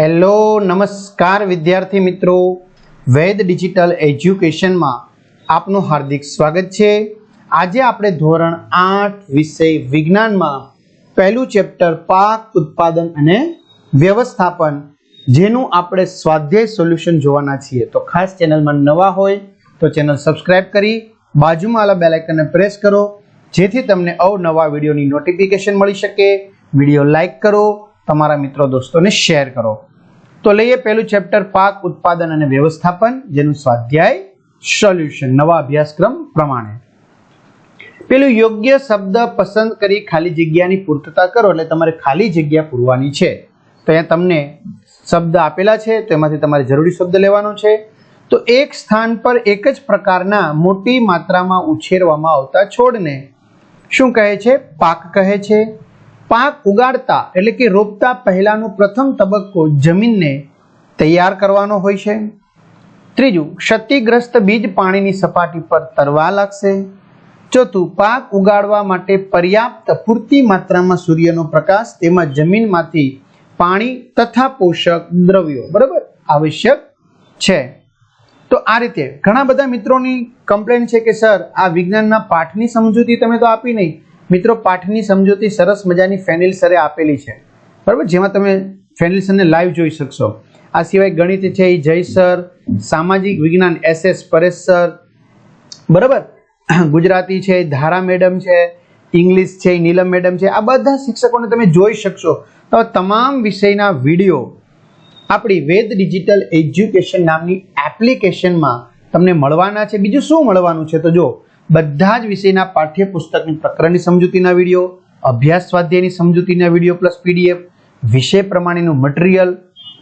Hello નમસ્કાર વિદ્યાર્થી મિત્રો. વેદ ડિજિટલ એજ્યુકેશનમાં આપનું હાર્દિક સ્વાગત છે. આજે આપણે ધોરણ આઠ વિષય વિજ્ઞાનમાં પહેલું ચેપ્ટર પાક, ઉત્પાદન અને વ્યવસ્થાપન જેનું આપણે સ્વાધ્યાય સોલ્યુશન જોવાના છીએ. તો ખાસ ચેનલમાં નવા હોય તો ચેનલ સબસ્ક્રાઇબ કરી, બાજુમાં આલા બેલ આઇકનને પ્રેસ કરો, જેથી તમને અવનવા વિડીયોની નોટિફિકેશન મળી શકે. વીડિયો લાઇક કરો, તમારા મિત્રો, દોસ્તોને શેર કરો. તો લઈએ પહેલું ચેપ્ટર પાક ઉત્પાદન અને વ્યવસ્થાપન, જેનું સ્વાધ્યાય સોલ્યુશન નવા અભ્યાસક્રમ પ્રમાણે. પેલું યોગ્ય શબ્દ પસંદ કરી ખાલી જગ્યાની પૂર્તતા કરો, એટલે તમારે ખાલી જગ્યા પૂરવાની છે. તો અહીંયા તમને શબ્દ આપેલા છે, તો એમાંથી તમારે જરૂરી શબ્દ લેવાનો છે. તો એક સ્થાન પર એક જ પ્રકારના મોટી માત્રામાં ઉછેરવામાં આવતા છોડને શું કહે છે? પાક કહે છે. પાક ઉગાડતા એટલે કે રોપતા પહેલાનો પ્રથમ તબક્કો જમીનને તૈયાર કરવાનો હોય છે. ત્રીજું, ક્ષતિગ્રસ્ત બીજ પાણીની સપાટી પર તરવા લાગશે. ચોથું, પાક ઉગાડવા માટે પર્યાપ્ત પૂરતી માત્રામાં સૂર્યનો પ્રકાશ તેમજ જમીનમાંથી પાણી તથા પોષક દ્રવ્યો, બરાબર? આવશ્યક છે. તો આ રીતે ઘણા બધા મિત્રોની કમ્પ્લેન છે કે, સર, આ વિજ્ઞાનના પાઠની સમજૂતી તમે તો આપી નહીં. મિત્રો, પાઠની સમજૂતી સરસ મજાની ફેનિલ સરે આપેલી છે. બરાબર? જેમાં તમે ફેનિલ સરને લાઈવ જોઈ શકશો. આ સિવાય ગણિત છે એ જય સર, સામાજિક વિજ્ઞાન એસ એસ પરેશ સર. બરાબર? ગુજરાતી છે, ધારા મેડમ છે, ઇંગ્લિશ છે, નીલમ મેડમ છે, આ બધા શિક્ષકોને તમે જોઈ શકશો. તો તમામ વિષયના વીડિયો આપણી વેદ ડિજિટલ એજ્યુકેશન નામની એપ્લિકેશનમાં તમને મળવાના છે. બીજું શું મળવાનું છે? તો જો બધા જ વિષયના પાઠ્યપુસ્તકની પ્રકરણની સમજૂતીના વીડિયો, અભ્યાસ સ્વાધ્યાયની સમજૂતીના વીડિયો પ્લસ પીડીએફ, વિષય પ્રમાણેનું મટીરિયલ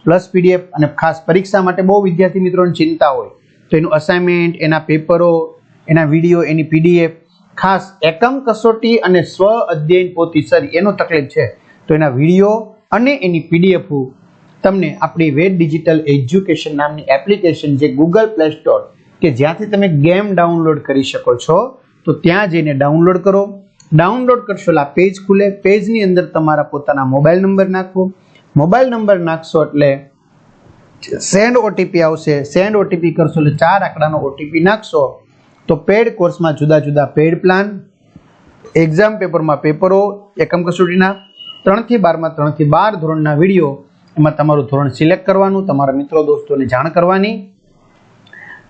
પ્લસ પીડીએફ અને ખાસ પરીક્ષા માટે બહુ વિદ્યાર્થી મિત્રોની ચિંતા હોય, તો એનું અસાઇનમેન્ટ એના પેપરો એના વીડિયો, એની પીડીએફ, ખાસ એકમ કસોટી અને સ્વ અધ્યયન પોતી સર, એનો તકલીફ છે. તો એના વીડિયો અને એની પીડીએફ તમને આપણી વેદ ડિજિટલ એજ્યુકેશન નામની એપ્લિકેશન જે ગૂગલ પ્લે સ્ટોર કે જ્યાંથી તમે ગેમ ડાઉનલોડ કરી શકો છો, તો ત્યાં જઈને ડાઉનલોડ કરો. ડાઉનલોડ કરશો એટલે પેજ ખુલે. પેજની અંદર તમારા પોતાના મોબાઈલ નંબર નાખવો. મોબાઈલ નંબર નાખશો એટલે સેન્ડ ઓટીપી આવશે. સેન્ડ ઓટીપી કરશો એટલે ચાર આંકડાનો ઓટીપી નાખશો. તો પેડ કોર્સમાં જુદા જુદા પેડ પ્લાન, એક્ઝામ પેપરમાં પેપરો, એકમ કસોટીના, ત્રણથી બારમાં ત્રણથી બાર ધોરણના વીડિયો. એમાં તમારું ધોરણ સિલેક્ટ કરવાનું, તમારા મિત્રો, દોસ્તોને જાણ કરવાની.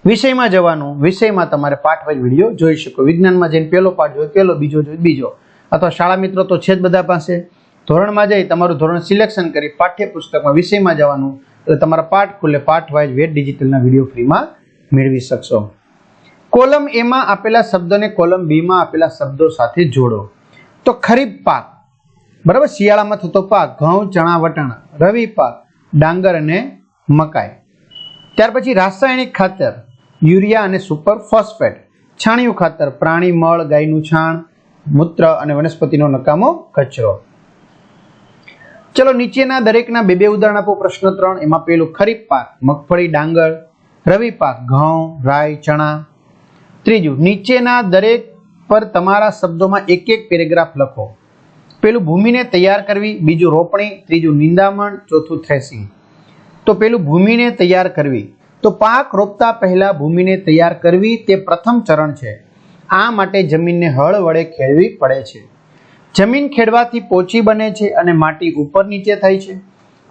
વિષયમાં જવાનું, વિષયમાં તમારે પાઠ વાઇઝ વીડિયો જોઈ શકો. વિજ્ઞાનમાં જઈને પહેલો પાઠ જોયો પહેલો બીજો જોયો બીજો. અથવા શાળા મિત્રો તો છે જ બધા પાસે. ધોરણમાં જઈ, તમારું ધોરણ સિલેક્શન કરી પાઠ્યપુસ્તકમાં વિષયમાં જવાનું. એટલે તમારા પાઠ ખુલે, પાઠ વાઇઝ વેટ ડિજિટલના વીડિયો ફ્રીમાં મેળવી શકશો. કોલમ એમાં આપેલા શબ્દોને કોલમ બીમાં આપેલા શબ્દો સાથે જોડો. તો ખરીફ પાક. બરાબર? શિયાળામાં થતો પાક, ઘઉં, ચણા, વટાણા. રવિ પાક, ડાંગર અને મકાઈ. ત્યાર પછી રાસાયણિક ખાતર. યુરિયા અને સુપર ફોસ્ફેટ. છાણિયું ખાતર, પ્રાણી, મળ, ગાયનું છાણ, મૂત્ર અને વનસ્પતિનો નકામો કચરો. ચલો નીચેના દરેકના બે બે ઉદાહરણ આપો. પ્રશ્ન ત્રણ, એમાં પેલું ખરીફ પાક, મગફળી, ડાંગર, રવિ પાક, ઘઉં રાય ચણા. ત્રીજું, નીચેના દરેક પર તમારા શબ્દોમાં એક એક પેરેગ્રાફ લખો. પેલું ભૂમિને તૈયાર કરવી. બીજું, રોપણી. ત્રીજું, નિંદામણ. ચોથું, થ્રેસિંગ. તો પેલું ભૂમિને તૈયાર કરવી. તો પાક રોપતા પહેલા ભૂમિને તૈયાર કરવી તે પ્રથમ ચરણ છે. આ માટે જમીનને હળ વડે ખેડવી પડે છે. જમીન ખેડવાથી પોચી બને છે અને માટી ઉપર નીચે થાય છે.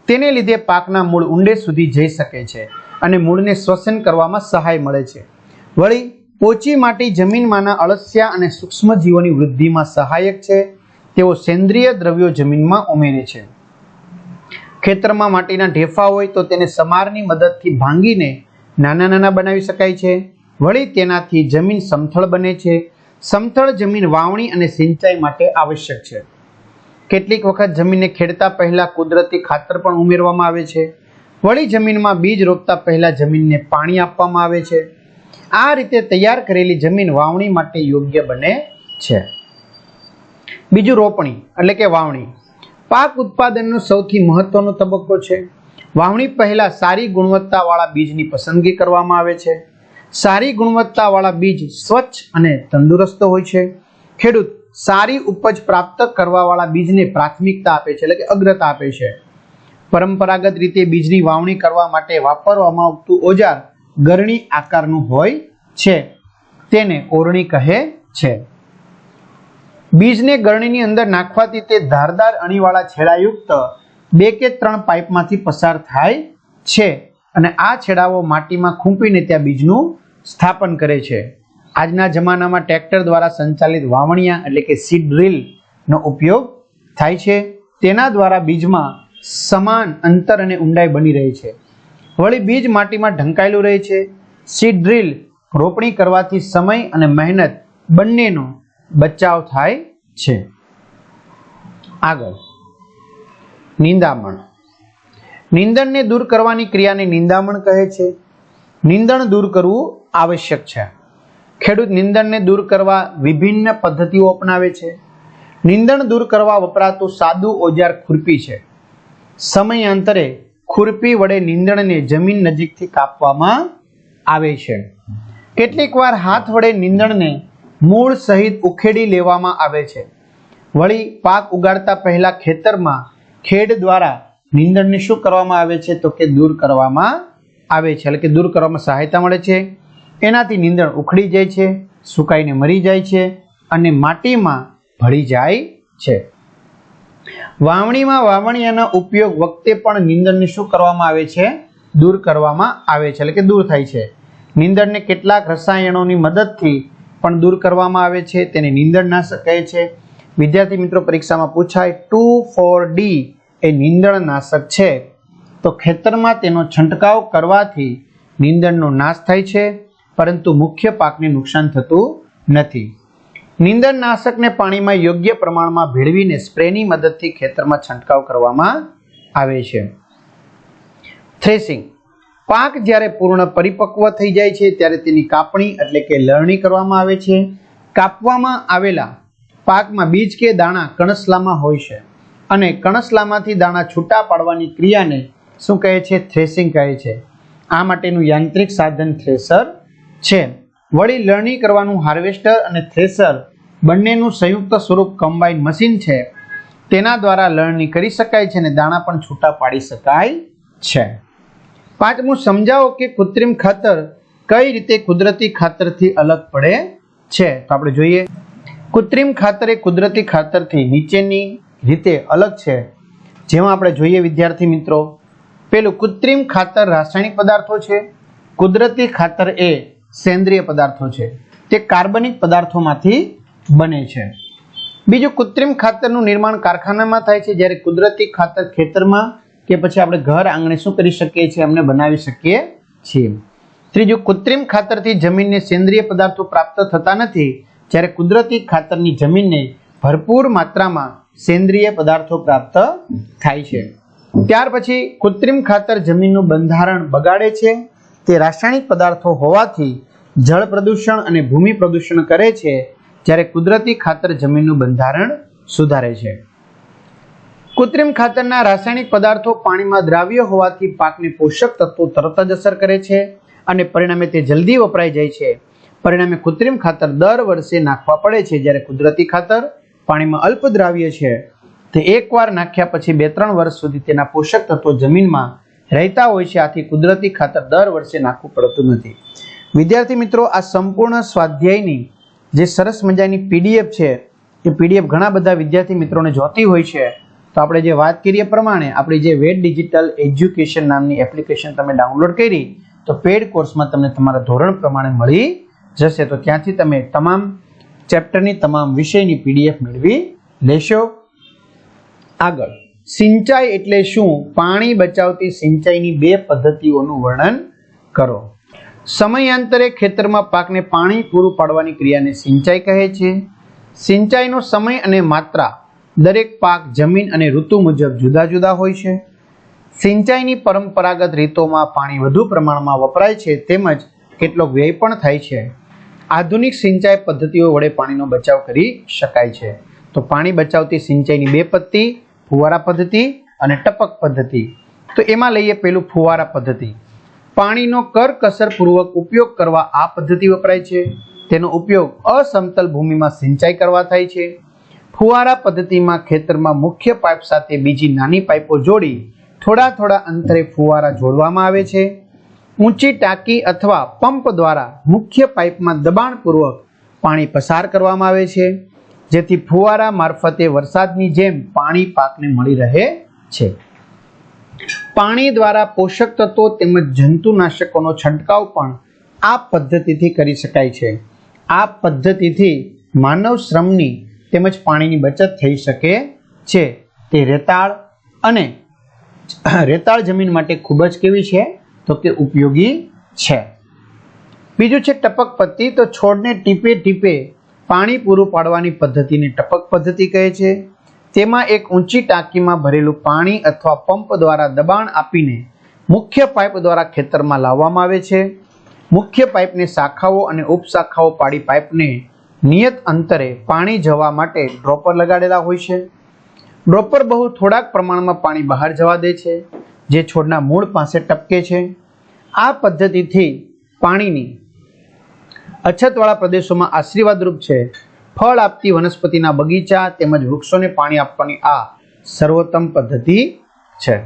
તેને લીધે પાકના મૂળ ઊંડે સુધી જઈ શકે છે અને મૂળને શ્વસન કરવામાં સહાય મળે છે. વળી, પોચી માટી જમીનમાંના અળસિયા અને સૂક્ષ્મ જીવોની વૃદ્ધિમાં સહાયક છે. તેઓ સેન્દ્રિય દ્રવ્યો જમીનમાં ઉમેરે છે. ખેતરમાં માટીના ઢેફા હોય તો તેને સમારની મદદથી ભાંગીને નાના નાના બનાવી શકાય છે. વળી તેનાથી જમીન સમથળ બને છે. સમથળ જમીન વાવણી અને સિંચાઈ માટે આવશ્યક છે. કેટલીક વખત જમીનને ખેડતા પહેલાં કુદરતી ખાતર પણ ઉમેરવામાં આવે છે. વળી જમીનમાં બીજ રોપતા પહેલાં જમીનને પાણી આપવામાં આવે છે. આ રીતે તૈયાર કરેલી જમીન વાવણી માટે યોગ્ય બને છે. બીજું રોપણી, એટલે કે વાવણી. પાક ઉત્પાદનનો સૌથી મહત્વનો તબક્કો છે. વાવણી પહેલા સારી ગુણવત્તાવાળા બીજની પસંદગી કરવામાં આવે છે. સારી ગુણવત્તાવાળા બીજ સ્વચ્છ અને તંદુરસ્ત હોય છે. ખેડૂત સારી ઉપજ પ્રાપ્ત કરવાવાળા બીજને પ્રાથમિકતા આપે છે, એટલે કે અગ્રતા આપે છે. પરંપરાગત રીતે બીજની વાવણી કરવા માટે વાપરવામાં આવતું ઓજાર ગરણી આકારનું હોય છે. તેને ઓરણી કહે છે. બીજને ગરણીની અંદર નાખવાથી તે ધારદાર અણીવાળા છેડાયુક્ત બે કે ત્રણ પાઇપમાંથી પસાર થાય છે અને આ છેડાઓ માટીમાં ખૂંપીને ત્યાં બીજનું સ્થાપન કરે છે. આજના જમાનામાં ટ્રેક્ટર દ્વારા સંચાલિત વાવણિયા એટલે કે સીડ ડ્રીલનો ઉપયોગ થાય છે. તેના દ્વારા બીજમાં સમાન અંતર અને ઊંડાઈ બની રહે છે. વળી બીજ માટીમાં ઢંકાયેલું રહે છે. સીડ ડ્રીલ રોપણી કરવાથી સમય અને મહેનત બંનેનો બચાવ થાય છે. આગળ. નિંદામણ. નિંદણને દૂર કરવાની ક્રિયાને નિંદામણ કહે છે. નિંદણ દૂર કરવું આવશ્યક છે. ખેડૂત નિંદણને દૂર કરવા વિભિન્ન પદ્ધતિઓ અપનાવે છે. નિંદણ દૂર કરવા વપરાતું સાદું ઓજાર ખુરપી છે. સમયાંતરે ખુરપી વડે નિંદણને જમીન નજીકથી કાપવામાં આવે છે. કેટલીક વાર હાથ વડે નિંદણને મૂળ સહિત ઉખેડી લેવામાં આવે છે. વળી પાક ઉગાડતા પહેલા ખેતરમાં ખેડ દ્વારા નીંદણને શું કરવામાં આવે છે? તો કે દૂર કરવામાં આવે છે. એટલે કે દૂર કરવામાં સહાયતા મળે છે. એનાથી નીંદણ ઉખડી જાય છે, સુકાઈને મરી જાય છે અને માટીમાં ભળી જાય છે. વાવણીમાં વાવણિયાના ઉપયોગ વખતે પણ નીંદણને શું કરવામાં આવે છે? દૂર કરવામાં આવે છે. એટલે કે દૂર થાય છે. નીંદણને કેટલાક રસાયણોની મદદથી પણ દૂર કરવામાં આવે છે, તેને નિંદણનાશક કહે છે. વિદ્યાર્થી મિત્રો, પરીક્ષામાં પૂછાય, ટુ ફોર ડી એ નિંદણનાશક છે? તો ખેતરમાં તેનો છંટકાવ કરવાથી નિંદણનો નાશ થાય છે, પરંતુ મુખ્ય પાકને નુકસાન થતું નથી. નિંદણનાશકને પાણીમાં યોગ્ય પ્રમાણમાં ભેળવીને સ્પ્રેની મદદથી ખેતરમાં છંટકાવ કરવામાં આવે છે. થ્રેસિંગ પાક જ્યારે પૂર્ણ પરિપક્વ થઈ જાય છે, ત્યારે તેની કાપણી એટલે કે લણણી કરવામાં આવે છે. કાપવામાં આવેલા પાકમાં બીજ કે દાણા કણસલામાં હોય છે અને કણસલામાંથી દાણા છૂટા પાડવાની ક્રિયાને શું કહે છે? થ્રેસિંગ કહે છે. આ માટેનું યાંત્રિક સાધન થ્રેસર છે. વળી લણણી કરવાનું હાર્વેસ્ટર અને થ્રેસર બંનેનું સંયુક્ત સ્વરૂપ કમ્બાઈન મશીન છે. તેના દ્વારા લણણી કરી શકાય છે અને દાણા પણ છૂટા પાડી શકાય છે. પાંચમું સમજાવો કે કૃત્રિમ ખાતર કઈ રીતે કુદરતી ખાતરથી અલગ પડે છે? તો આપણે જોઈએ. કૃત્રિમ ખાતર એ કુદરતી ખાતરથી નીચેની રીતે અલગ છે. જેમાં આપણે જોઈએ, વિદ્યાર્થી મિત્રો, પેલું કૃત્રિમ ખાતર રાસાયણિક પદાર્થો છે. કુદરતી ખાતર એ સેન્દ્રિય પદાર્થો છે. તે કાર્બનિક પદાર્થોમાંથી બને છે. બીજું કૃત્રિમ ખાતરનું નિર્માણ કારખાનામાં થાય છે. જ્યારે કુદરતી ખાતર ખેતરમાં કે પછી આપણે ઘર આંગણે શું કરી શકીએ છીએ અમને બનાવી શકીએ છીએ. ત્રીજું, કૃત્રિમ ખાતરથી જમીનને સેન્દ્રિય પદાર્થો પ્રાપ્ત થતા નથી, જ્યારે કુદરતી ખાતરની જમીનને ભરપૂર માત્રામાં સેન્દ્રિય પદાર્થો પ્રાપ્ત થાય છે. ત્યાર પછી, કૃત્રિમ ખાતર જમીનનું બંધારણ બગાડે છે. તે રાસાયણિક પદાર્થો હોવાથી જળ પ્રદૂષણ અને ભૂમિ પ્રદૂષણ કરે છે, જ્યારે કુદરતી ખાતર જમીનનું બંધારણ સુધારે છે. કૃત્રિમ ખાતરના રાસાયણિક પદાર્થો પાણીમાં દ્રાવ્ય હોવાથી પાકને પોષક તત્વો તરત જ અસર કરે છે અને પરિણામે તે જલ્દી વપરાઈ જાય છે. પરિણામે કૃત્રિમ ખાતર દર વર્ષે નાખવા પડે છે જ્યારે કુદરતી ખાતર પાણીમાં અલ્પ દ્રાવ્ય છે. તે એકવાર નાખ્યા પછી બે ત્રણ વર્ષ સુધી તેના પોષક તત્વો જમીનમાં રહેતા હોય છે. આથી કુદરતી ખાતર દર વર્ષે નાખવું પડતું નથી. વિદ્યાર્થી મિત્રો, આ સંપૂર્ણ સ્વાધ્યાયની જે સરસ મજાની પીડીએફ છે, એ પીડીએફ ઘણા બધા વિદ્યાર્થી મિત્રોને જોતી હોય છે. તો આપણે જે વાત કરીએ પ્રમાણે, આપણી જે વેટ ડિજિટલ એજ્યુકેશન નામની એપ્લિકેશન તમે ડાઉનલોડ કરી, તો પેડ કોર્સમાં તમને તમારા ધોરણ પ્રમાણે મળી જશે. તો ત્યાંથી તમે તમામ ચેપ્ટરની તમામ વિષયની પીડીએફ મેળવી લેશો. આગળ, સિંચાઈ એટલે શું? પાણી બચાવતી સિંચાઈની બે પદ્ધતિઓનું વર્ણન કરો. સમયાંતરે ખેતરમાં પાકને પાણી પૂરું પાડવાની ક્રિયાને સિંચાઈ કહે છે. સિંચાઈનો સમય અને માત્રા દરેક પાક, જમીન અને ઋતુ મુજબ જુદા જુદા હોય છે. સિંચાઈની પરંપરાગત રીતોમાં પાણી વધુ પ્રમાણમાં વપરાય છે તેમજ કેટલોક વ્યય પણ થાય છે. આધુનિક સિંચાઈ પદ્ધતિઓ વડે પાણીનો બચાવ કરી શકાય છે. તો પાણી બચાવતી સિંચાઈની બે પદ્ધતિ, ફુવારા પદ્ધતિ અને ટપક પદ્ધતિ. તો એમાં લઈએ પેલું ફુવારા પદ્ધતિ. પાણીનો કરકસરપૂર્વક ઉપયોગ કરવા આ પદ્ધતિ વપરાય છે. તેનો ઉપયોગ અસમતલ ભૂમિમાં સિંચાઈ કરવા થાય છે. ફુવારા પદ્ધતિમાં ખેતરમાં મુખ્ય પાઇપ સાથે બીજી નાની પાઇપો જોડી થોડા થોડા અંતરે ફુવારા જોડવામાં આવે છે. ઊંચી ટાંકી અથવા પંપ દ્વારા મુખ્ય પાઇપમાં દબાણપૂર્વક પાણી પસાર કરવામાં આવે છે, જેથી ફુવારા મારફતે વરસાદની જેમ પાણી પાકને મળી રહે છે. પાણી દ્વારા પોષક તત્વો તેમજ જંતુનાશકોનો છંટકાવ પણ આ પદ્ધતિથી કરી શકાય છે. આ પદ્ધતિથી માનવ શ્રમની તેમજ પાણીની બચત થઈ શકે છે. તે રેતાળ અને રેતાળ જમીન માટે ખૂબ જ કેવી છે? તો કે ઉપયોગી છે. બીજું છે ટપક પદ્ધતિ તો છોડને ટીપે ટીપે પાણી પૂરું પાડવાની પદ્ધતિને ટપક પદ્ધતિ કહે છે. તેમાં એક ઊંચી ટાંકીમાં ભરેલું પાણી અથવા પંપ દ્વારા દબાણ આપીને મુખ્ય પાઇપ દ્વારા ખેતરમાં લાવવામાં આવે છે. મુખ્ય પાઇપને શાખાઓ અને ઉપશાખાઓ પાડી પાઇપને નિયત અંતરે પાણી જવા માટે ડ્રોપર લગાડેલા હોય છે. ડ્રોપર બહુ થોડાક પ્રમાણમાં પાણી બહાર જવા દે છે, જે છોડના મૂળ પાસે ટપકે છે. આ પદ્ધતિથી પાણીની અછતવાળા પ્રદેશોમાં આશીર્વાદરૂપ છે. ફળ આપતી વનસ્પતિના બગીચા તેમજ વૃક્ષોને પાણી આપવાની આ સર્વોત્તમ પદ્ધતિ છે.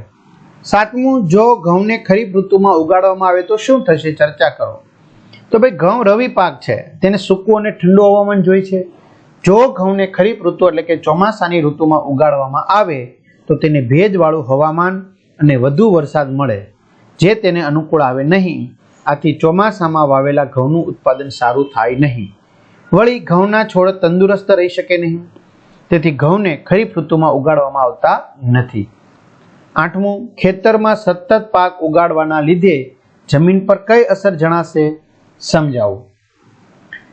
સાતમું, જો ઘઉંને ખરીફ ઋતુમાં ઉગાડવામાં આવે તો શું થશે? ચર્ચા કરો. તો ભાઈ ઘઉં રવિ પાક છે. તેને સૂકું અને ઠંડુ હવામાન જોઈએ છે. જો ઘઉંને ખરીફ ઋતુ એટલે કે ચોમાસાની ઋતુમાં ઉગાડવામાં આવે, તો તેને ભેજવાળું હવામાન અને વધુ વરસાદ મળે, જે તેને અનુકૂળ આવે નહીં. આથી ચોમાસામાં વાવેલા ઘઉંનું ઉત્પાદન સારું થાય નહીં. વળી ઘઉંના છોડ તંદુરસ્ત રહી શકે નહીં. તેથી ઘઉંને ખરીફ ઋતુમાં ઉગાડવામાં આવતા નથી. આઠમું, ખેતરમાં સતત પાક ઉગાડવાના લીધે જમીન પર કઈ અસર જણાશે? સમજાવો.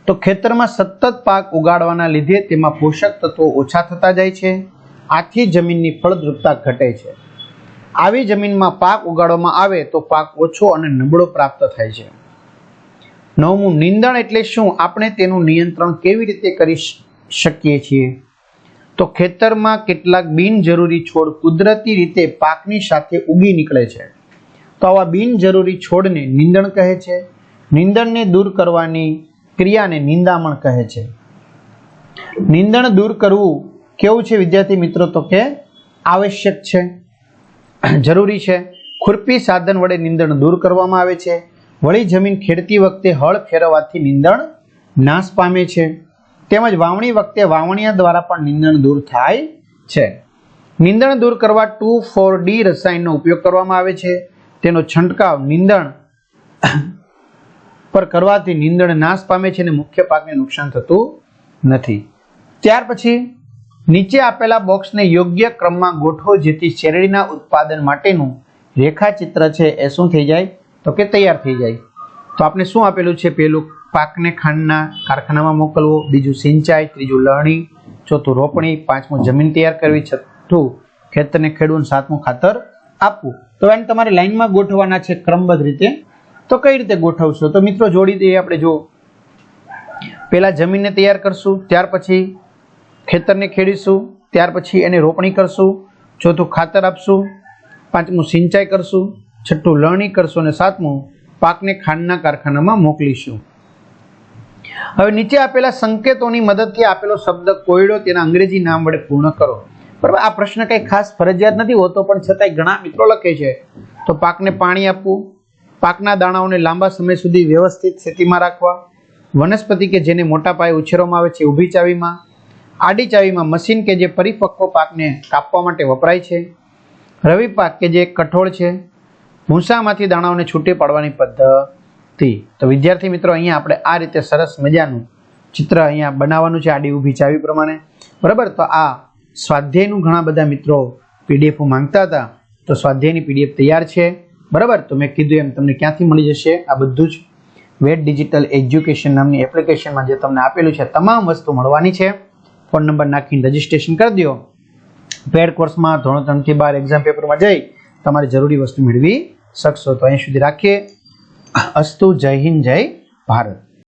તો ખેતરમાં સતત પાક ઉગાડવાના લીધે તેમાં પોષક તત્વો ઓછા થતા જાય છે. આથી જમીનની ફળદ્રુપતા ઘટે છે. આવી જમીનમાં પાક ઉગાડવામાં આવે તો પાક ઓછો અને નબળો પ્રાપ્ત થાય છે. નવમું, નિંદણ એટલે શું? આપણે તેનું નિયંત્રણ કેવી રીતે કરી શકીએ છીએ? તો ખેતરમાં કેટલાક બિનજરૂરી છોડ કુદરતી રીતે પાકની સાથે ઉગી નીકળે છે. તો આવા બિનજરૂરી છોડને નિંદણ કહે છે. નિંદણને દૂર કરવાની ક્રિયાને નિંદામણ કહે છે. નિંદણ દૂર કરવું કેવું છે વિદ્યાર્થી મિત્રો તો કે આવશ્યક છે. જરૂરી છે. ખુરપી સાધન વડે નિંદણ દૂર કરવામાં આવે છે. વળી જમીન ખેડતી વખતે હળ ફેરવવાથી નિંદણ નાશ પામે છે. તેમજ વાવણી વખતે વાવણીયા દ્વારા પણ નિંદણ દૂર થાય છે. નિંદણ દૂર કરવા ટુ ફોર ડી રસાયણનો ઉપયોગ કરવામાં આવે છે. તેનો છંટકાવ નિંદણ પર કરવાથી નિંદણ નાશ પામે છે અને મુખ્ય પાકને નુકસાન થતું નથી. ત્યાર પછી નીચે આપેલા બોક્સને યોગ્ય ક્રમમાં ગોઠવો, જેથી શેરડીના ઉત્પાદન માટેનું રેખાચિત્ર છે એ શું થઈ જાય? તો કે તૈયાર થઈ જાય. તો આપણે શું આપેલું છે? પેલું પાકને ખાંડના કારખાનામાં મોકલવો, બીજું સિંચાઈ, ત્રીજું લણણી, ચોથું રોપણી, પાંચમું જમીન તૈયાર કરવી, છઠ્ઠું ખેતરને ખેડવું સાતમું ખાતર આપવું. તો એને તમારે લાઈનમાં ગોઠવવાના છે ક્રમબદ્ધ રીતે. તો કઈ રીતે ગોઠવશો? તો મિત્રો, જોડી દઈએ આપણે, જો. પહેલાં જમીનને તૈયાર કરશું, ત્યાર પછી ખેતરને ખેડીશું, ત્યાર પછી એને રોપણી કરશું, ચોથું ખાતર આપશું, પાંચમું સિંચાઈ કરશું, છઠ્ઠું લણણી કરશું અને સાતમું પાકને ખાંડના કારખાનામાં મોકલીશું. હવે નીચે આપેલા સંકેતોની મદદથી આપેલો શબ્દ કોયડો, તેના અંગ્રેજી નામ વડે પૂર્ણ કરો. બરાબર? આ પ્રશ્ન કંઈ ખાસ ફરજિયાત નથી હોતો, પણ છતાંય ઘણા મિત્રો લખે છે. તો પાકને પાણી આપવું પાકના દાણાઓને લાંબા સમય સુધી વ્યવસ્થિત સ્થિતિમાં રાખવા, વનસ્પતિ કે જેને મોટા પાયે ઉછેરવામાં આવે છે ઊભી ચાવીમાં, આડી ચાવીમાં મશીન કે જે પરિપક્વ પાકને કાપવા માટે વપરાય છે, રવિ પાક કે જે કઠોળ છે ભૂસામાંથી દાણાઓને છૂટી પાડવાની પદ્ધતિ. તો વિદ્યાર્થી મિત્રો, અહીંયા આપણે આ રીતે સરસ મજાનું ચિત્ર અહીંયા બનાવવાનું છે આડી ઊભી ચાવી પ્રમાણે. બરાબર? તો આ સ્વાધ્યાયનું ઘણા બધા મિત્રો પીડીએફ માંગતા હતા. તો સ્વાધ્યાયની પીડીએફ તૈયાર છે. બરાબર? તો મેં કીધું એમ, તમને ક્યાંથી મળી જશે? આ બધું જ વેટ ડિજિટલ એજ્યુકેશન નામની એપ્લિકેશનમાં જે તમને આપેલું છે તમામ વસ્તુ મળવાની છે. ફોન નંબર નાખીને રજીસ્ટ્રેશન કરી દો. પેડ કોર્સમાં ધોરણ ત્રણથી બાર એક્ઝામ પેપરમાં જઈ તમારે જરૂરી વસ્તુ મેળવી શકશો. તો અહીં સુધી રાખીએ. અસ્તુ જય હિન્દ, જય ભારત.